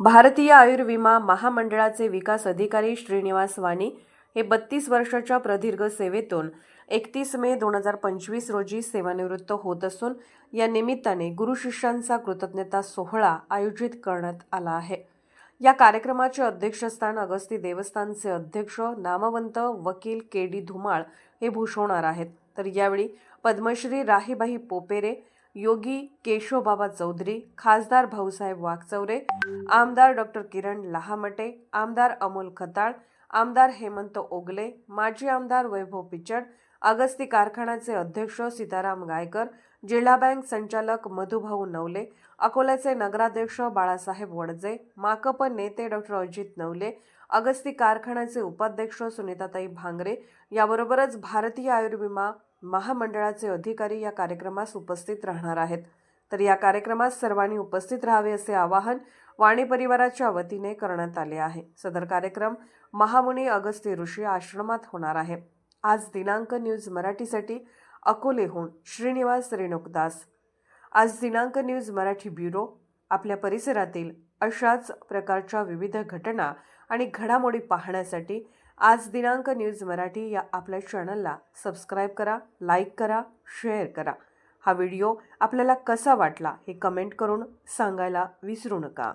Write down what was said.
भारतीय आयुर्विमा महामंडळाचे विकास अधिकारी श्रीनिवास वाणी हे बत्तीस वर्षाच्या प्रदीर्घ सेवेतून एकतीस मे दोन हजार पंचवीस रोजी सेवानिवृत्त होत असून या निमित्ताने गुरुशिष्यांचा कृतज्ञता सोहळा आयोजित करण्यात आला आहे. या कार्यक्रमाचे अध्यक्षस्थान अगस्ती देवस्थानचे अध्यक्ष नामवंत वकील के डी धुमाळ हे भूषवणार आहेत. तर यावेळी पद्मश्री राहीबाई पोपेरे योगी केशवबाबा चौधरी खासदार भाऊसाहेब वागचौरे आमदार डॉक्टर किरण लहामटे आमदार अमोल खताळ आमदार हेमंत ओगले माजी आमदार वैभव पिचड अगस्ती कारखान्याचे अध्यक्ष सीताराम गायकर जिल्हा बँक संचालक मधुभाऊ नवले अकोल्याचे नगराध्यक्ष बाळासाहेब वडजे माकप नेते डॉक्टर अजित नवले अगस्ती कारखान्याचे उपाध्यक्ष सुनीताताई भांगरे याबरोबरच भारतीय आयुर्विमा महामंडळाचे अधिकारी या कार्यक्रमास उपस्थित राहणार आहेत. तर या कार्यक्रमास सर्वांनी उपस्थित राहावे असे आवाहन वाणी परिवाराच्या वतीने करण्यात आले आहे. सदर कार्यक्रम महामुनी अगस्ती ऋषी आश्रमात होणार आहे. आज दिनांक न्यूज मराठीसाठी अकोलेहून श्रीनिवास रेणुकदास. आज दिनांक न्यूज मराठी ब्युरो आपल्या परिसरातील अशाच प्रकारच्या विविध घटना आणि घडामोडी पाहण्यासाठी आज दिनांक न्यूज मराठी या आपल्या चॅनलला सबस्क्राईब करा लाईक करा शेअर करा. हा व्हिडिओ आपल्याला कसा वाटला हे कमेंट करून सांगायला विसरू नका.